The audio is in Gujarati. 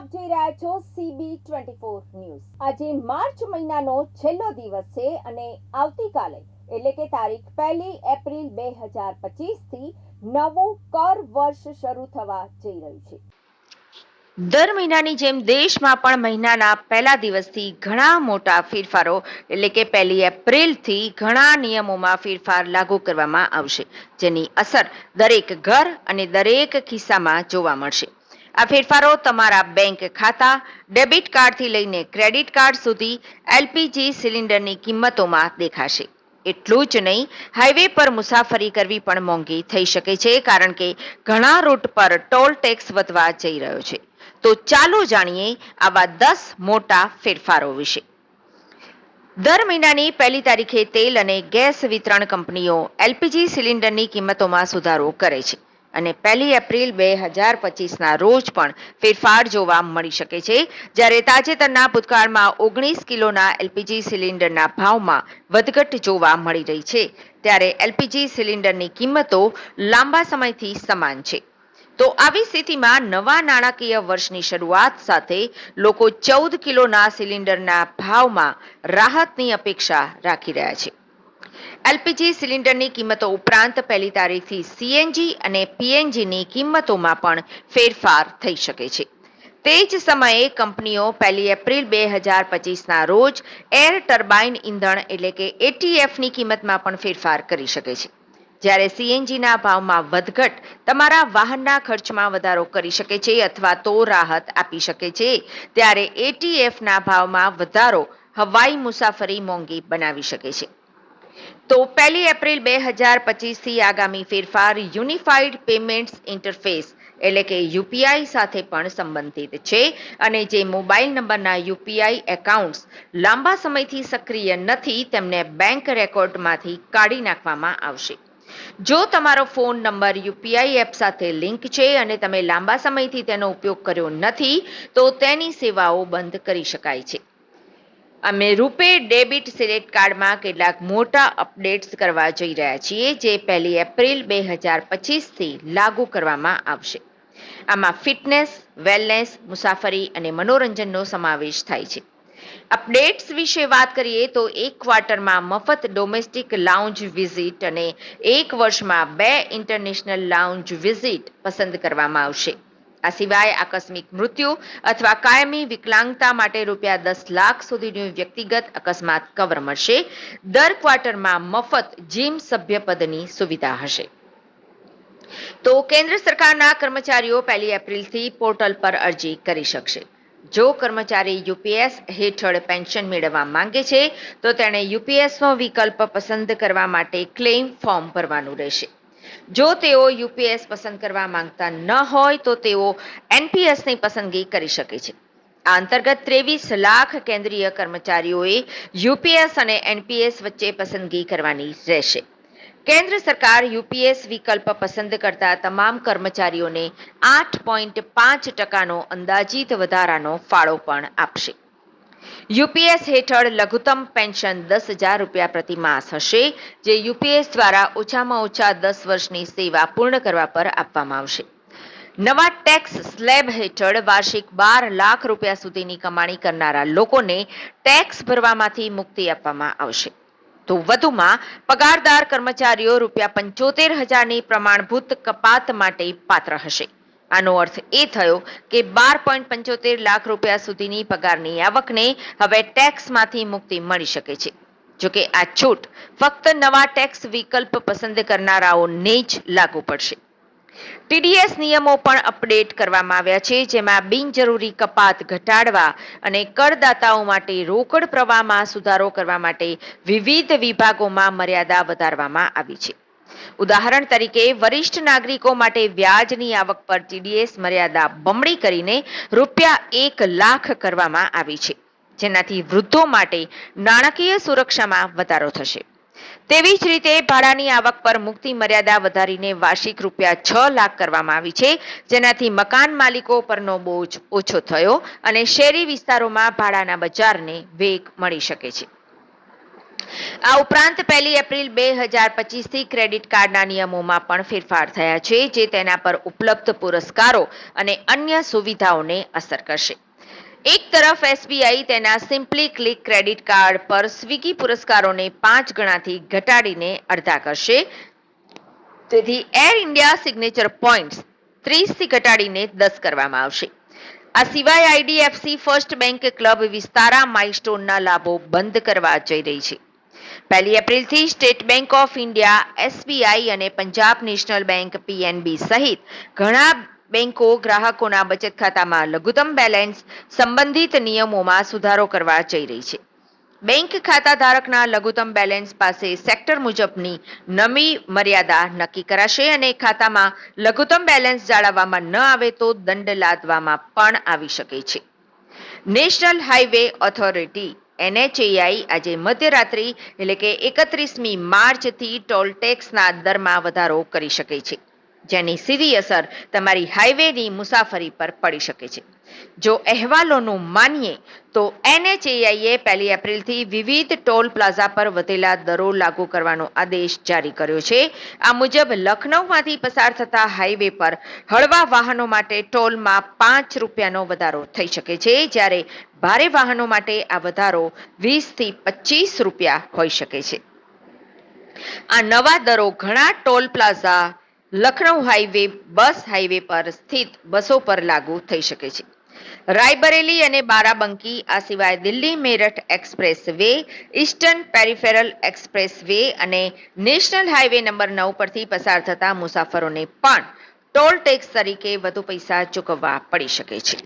આપ જોઈ રહ્યા છો સીબી ટ્વેન્ટી ફોર ન્યૂઝ. આજે માર્ચ મહિનાનો છેલ્લો દિવસ છે અને આવતીકાલે, એટલે કે તારીખ પહેલી એપ્રિલ બે હજાર પચીસથી નવું કર વર્ષ શરૂ થવા જઈ રહ્યું છે. દર મહિનાની જેમ દેશમાં પણ મહિનાના પહેલા દિવસથી ઘણા મોટા ફેરફારો, એટલે કે પહેલી એપ્રિલથી ઘણા નિયમોમાં ફેરફાર લાગુ કરવામાં આવશે, જેની અસર દરેક ઘર અને દરેક ખિસ્સામાં જોવા મળશે. આ ફેરફારો તમારા બેંક ખાતા, ડેબિટ કાર્ડથી લઈને ક્રેડિટ કાર્ડ સુધી એલપીજી સિલિન્ડરની કિંમતોમાં દેખાશે. એટલું જ નહીં, હાઈવે પર મુસાફરી કરવી પણ મોંઘી થઈ શકે છે, કારણ કે ઘણા રૂટ પર ટોલ ટેક્સ વધવા જઈ રહ્યો છે. તો ચાલો જાણીએ આવા દસ મોટા ફેરફારો વિશે. દર મહિનાની પહેલી તારીખે તેલ અને ગેસ વિતરણ કંપનીઓ એલપીજી સિલિન્ડરની કિંમતોમાં સુધારો કરે છે. અને પહેલી એપ્રિલ બે હજાર પચીસના રોજ પણ ફેરફાર જોવા મળી શકે છે. જ્યારે તાજેતરના ભૂતકાળમાં ઓગણીસ કિલોના એલપીજી સિલિન્ડરના ભાવમાં વધઘટ જોવા મળી રહી છે, ત્યારે એલપીજી સિલિન્ડરની કિંમતો લાંબા સમયથી સમાન છે. તો આવી સ્થિતિમાં નવા નાણાકીય વર્ષની શરૂઆત સાથે લોકો ચૌદ કિલોના સિલિન્ડરના ભાવમાં રાહતની અપેક્ષા રાખી રહ્યા છે. એલપીજી સિલિન્ડરની કિંમતો ઉપરાંત પહેલી તારીખથી સીએનજી અને પીએનજીની કિંમતોમાં પણ ફેરફાર થઈ શકે છે. તે જ સમયે કંપનીઓ પહેલી એપ્રિલ બે હજાર પચીસના રોજ એર ટર્બાઇન ઇંધણ એટલે કે એટીએફની કિંમતમાં પણ ફેરફાર કરી શકે છે. જ્યારે સીએનજીના ભાવમાં વધઘટ તમારા વાહનના ખર્ચમાં વધારો કરી શકે છે અથવા તો રાહત આપી શકે છે, ત્યારે એટીએફના ભાવમાં વધારો હવાઈ મુસાફરી મોંઘી બનાવી શકે છે. તો પહેલી એપ્રિલ બે હજાર પચીસથી આગામી ફેરફાર યુનિફાઈડ પેમેન્ટ્સ ઇન્ટરફેસ એટલે કે યુપીઆઈ સાથે પણ સંબંધિત છે અને જે મોબાઈલ નંબરના યુપીઆઈ એકાઉન્ટ્સ લાંબા સમયથી સક્રિય નથી, તેમને બેંક રેકોર્ડમાંથી કાઢી નાખવામાં આવશે. જો તમારો ફોન નંબર યુપીઆઈ એપ સાથે લિંક છે અને તમે લાંબા સમયથી તેનો ઉપયોગ કર્યો નથી, તો તેની સેવાઓ બંધ કરી શકાય છે. અમે રૂપે ડેબિટ સિલેક્ટ કાર્ડમાં કેટલાક મોટા અપડેટ્સ કરવા જઈ રહ્યા છીએ, જે પહેલી એપ્રિલ બે હજાર પચીસથી લાગુ કરવામાં આવશે. આમાં ફિટનેસ, વેલનેસ, મુસાફરી અને મનોરંજનનો સમાવેશ થાય છે. અપડેટ્સ વિશે વાત કરીએ તો એક ક્વાર્ટરમાં મફત ડોમેસ્ટિક લાઉન્જ વિઝિટ અને એક વર્ષમાં બે ઇન્ટરનેશનલ લાઉન્જ વિઝિટ પસંદ કરવામાં આવશે. આ સિવાય આકસ્મિક મૃત્યુ અથવા કાયમી વિકલાંગતા માટે રૂપિયા દસ લાખ સુધીનું વ્યક્તિગત અકસ્માત કવર મળશે. દર ક્વાર્ટરમાં મફત જીમ સભ્યપદની સુવિધા હશે. તો કેન્દ્ર સરકારના કર્મચારીઓ પહેલી એપ્રિલથી પોર્ટલ પર અરજી કરી શકશે. જો કર્મચારી યુપીએસ હેઠળ પેન્શન મેળવવા માંગે છે, તો તેણે યુપીએસનો વિકલ્પ પસંદ કરવા માટે ક્લેમ ફોર્મ ભરવાનું રહેશે. જો તેઓ યુપીએસ પસંદ કરવા માંગતા ન હોય, તો તેઓ એનપીએસની પસંદગી કરી શકે છે. આ અંતર્ગત ત્રેવીસ લાખ કેન્દ્રીય કર્મચારીઓએ યુપીએસ અને એનપીએસ વચ્ચે પસંદગી કરવાની રહેશે. કેન્દ્ર સરકાર યુપીએસ વિકલ્પ પસંદ કરતા તમામ કર્મચારીઓને આઠ પોઈન્ટ પાંચ ટકાનો અંદાજિત વધારાનો ફાળો પણ આપશે. યુપીએસ હેઠળ લઘુત્તમ પેન્શન દસ હજાર રૂપિયા પ્રતિ માસ હશે, જે યુપીએસ દ્વારા ઓછામાં ઓછા દસ વર્ષની સેવા પૂર્ણ કરવા પર આપવામાં આવશે. નવા ટેક્સ સ્લેબ હેઠળ વાર્ષિક બાર લાખ રૂપિયા સુધીની કમાણી કરનારા લોકોને ટેક્સ ભરવામાંથી મુક્તિ આપવામાં આવશે. તો વધુમાં, પગારદાર કર્મચારીઓ રૂપિયા પંચોતેર હજારની પ્રમાણભૂત કપાત માટે પાત્ર હશે. આનો અર્થ એ થયો કે બાર પોઈન્ટ પંચોતેર લાખ રૂપિયા સુધીની પગારની આવકને હવે ટેક્સમાંથી મુક્તિ મળી શકે છે. જોકે આ છૂટ ફક્ત નવા ટેક્સ વિકલ્પ પસંદ કરનારાઓને જ લાગુ પડશે. ટીડીએસ નિયમો પણ અપડેટ કરવામાં આવ્યા છે, જેમાં બિનજરૂરી કપાત ઘટાડવા અને કરદાતાઓ માટે રોકડ પ્રવાહમાં સુધારો કરવા માટે વિવિધ વિભાગોમાં મર્યાદા વધારવામાં આવી છે. ઉદાહરણ તરીકે, વરિષ્ઠ નાગરિકો માટે વ્યાજની આવક પર ટીડીએસ મર્યાદા બમણી કરીને રૂપિયા એક લાખ કરવામાં આવી છે, જેનાથી વૃદ્ધો માટે નાણાકીય સુરક્ષામાં વધારો થશે. તેવી જ રીતે, ભાડાની આવક પર મુક્તિ મર્યાદા વધારીને વાર્ષિક રૂપિયા છ લાખ કરવામાં આવી છે, જેનાથી મકાન માલિકો પરનો બોજ ઓછો થયો અને શહેરી વિસ્તારોમાં ભાડાના બજારને વેગ મળી શકે છે. આ ઉપરાંત પહેલી એપ્રિલ બે હજાર પચીસથી ક્રેડિટ કાર્ડના નિયમોમાં પણ ફેરફાર થયા છે, જે તેના પર ઉપલબ્ધ પુરસ્કારો અને અન્ય સુવિધાઓને અસર કરશે. એક તરફ એસબીઆઈ તેના સિમ્પલી ક્લિક ક્રેડિટ કાર્ડ પર સ્વિગી પુરસ્કારોને પાંચ ગણાથી ઘટાડીને અડધા કરશે. તેથી એર ઇન્ડિયા સિગ્નેચર પોઈન્ટ્સ ત્રીસથી ઘટાડીને દસ કરવામાં આવશે. આ સિવાય IDFC first bank club Vistara માઇલસ્ટોનના લાભો બંધ કરવા જઈ રહી છે. પહેલી એપ્રિલથી state bank of India, SBI અને પંજાબ નેશનલ બેંક, પીએનબી સહિત ઘણા બેંકો ગ્રાહકોના બચત ખાતામાં લઘુત્તમ બેલેન્સ સંબંધિત નિયમોમાં સુધારો કરવા જઈ રહી છે. બેંક ખાતા ધારકના લઘુત્તમ બેલેન્સ પાસે સેક્ટર મુજબની નમી મર્યાદા નક્કી કરાશે અને ખાતામાં લઘુત્તમ બેલેન્સ જાળવવામાં ન આવે તો દંડ લાદવામાં પણ આવી શકે છે. નેશનલ હાઈવે ઓથોરિટી એનએચએઆઈ આજે મધ્યરાત્રિ, એટલે કે એકત્રીસમી માર્ચથી ટોલ ટેક્સના દરમાં વધારો કરી શકે છે. જેની સીધી અસર તમારી હાઈવેની મુસાફરી પર પડી શકે છે. જો અહેવાલોનું માનીએ, તો એનએચએઆઈએ પહેલી એપ્રિલથી વિવિધ ટોલ પ્લાઝા પર વધેલા દરો લાગુ કરવાનો આદેશ જારી કર્યો છે. આ મુજબ લખનૌમાંથી પસાર થતા હાઈવે પર હળવા વાહનો માટે ટોલમાં પાંચ રૂપિયાનો વધારો થઈ શકે છે, જ્યારે ભારે વાહનો માટે આ વધારો વીસથી પચીસ રૂપિયા હોઈ શકે છે. આ નવા દરો ઘણા ટોલ પ્લાઝા લખનૌ હાઈવે, બસ હાઈવે પર સ્થિત બસો પર લાગુ થઈ શકે છે. રાયબરેલી અને બારાબંકી, આ સિવાય Delhi Meerut expressway eastern peripheral expressway અને નેશનલ હાઈવે નંબર નવ પરથી પસાર થતા મુસાફરોને પણ ટોલ ટેક્સ તરીકે વધુ પૈસા ચૂકવવા પડી શકે છે.